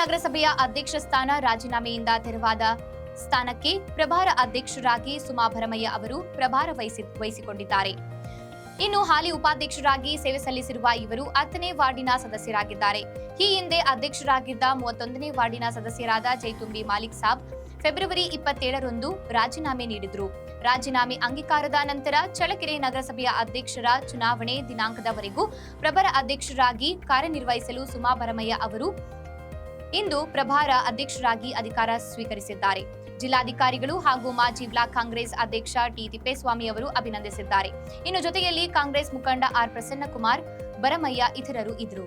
ಅಧ್ಯಕ್ಷ ಸ್ಥಾನ ರಾಜೀನಾಮೆಯಿಂದ ತೆರವಾದ ಸ್ಥಾನಕ್ಕೆ ಪ್ರಭಾರ ಅಧ್ಯಕ್ಷರಾಗಿ ಸುಮಾ ಭರಮಯ್ಯ ಅವರು ಪ್ರಭಾರ ವಹಿಸಿ ವಹಿಸಿಕೊಂಡಿದ್ದಾರೆ. ಇನ್ನು ಹಾಲಿ ಉಪಾಧ್ಯಕ್ಷರಾಗಿ ಸೇವೆ ಸಲ್ಲಿಸಿರುವ ಇವರು ಹತ್ತನೇ ವಾರ್ಡಿನ ಸದಸ್ಯರಾಗಿದ್ದಾರೆ. ಈ ಹಿಂದೆ ಅಧ್ಯಕ್ಷರಾಗಿದ್ದ ಮೂವತ್ತೊಂದನೇ ವಾರ್ಡಿನ ಸದಸ್ಯರಾದ ಜೈತುಂಬಿ ಮಾಲಿಕ್ ಸಾಬ್ ಫೆಬ್ರವರಿ ಇಪ್ಪತ್ತೇಳರಂದು ರಾಜೀನಾಮೆ ನೀಡಿದ್ರು. ರಾಜೀನಾಮೆ ಅಂಗೀಕಾರದ ನಂತರ ಚಳಕೆರೆ ನಗರಸಭೆಯ ಅಧ್ಯಕ್ಷರ ಚುನಾವಣೆ ದಿನಾಂಕದವರೆಗೂ ಪ್ರಭರ ಅಧ್ಯಕ್ಷರಾಗಿ ಕಾರ್ಯನಿರ್ವಹಿಸಲು ಸುಮಾ ಭರಮಯ್ಯ ಅವರು ಇಂದು ಪ್ರಭಾರ ಅಧ್ಯಕ್ಷರಾಗಿ ಅಧಿಕಾರ ಸ್ವೀಕರಿಸಿದ್ದಾರೆ. ಜಿಲ್ಲಾಧಿಕಾರಿಗಳು ಹಾಗೂ ಮಾಜಿ ಬ್ಲಾಕ್ ಕಾಂಗ್ರೆಸ್ ಅಧ್ಯಕ್ಷ ಟಿ ತಿಪ್ಪೇಸ್ವಾಮಿ ಅವರು ಅಭಿನಂದಿಸಿದ್ದಾರೆ. ಇನ್ನು ಜೊತೆಯಲ್ಲಿ ಕಾಂಗ್ರೆಸ್ ಮುಖಂಡ ಆರ್ ಪ್ರಸನ್ನಕುಮಾರ್, ಬರಮಯ್ಯ ಇತರರು ಇದ್ದರು.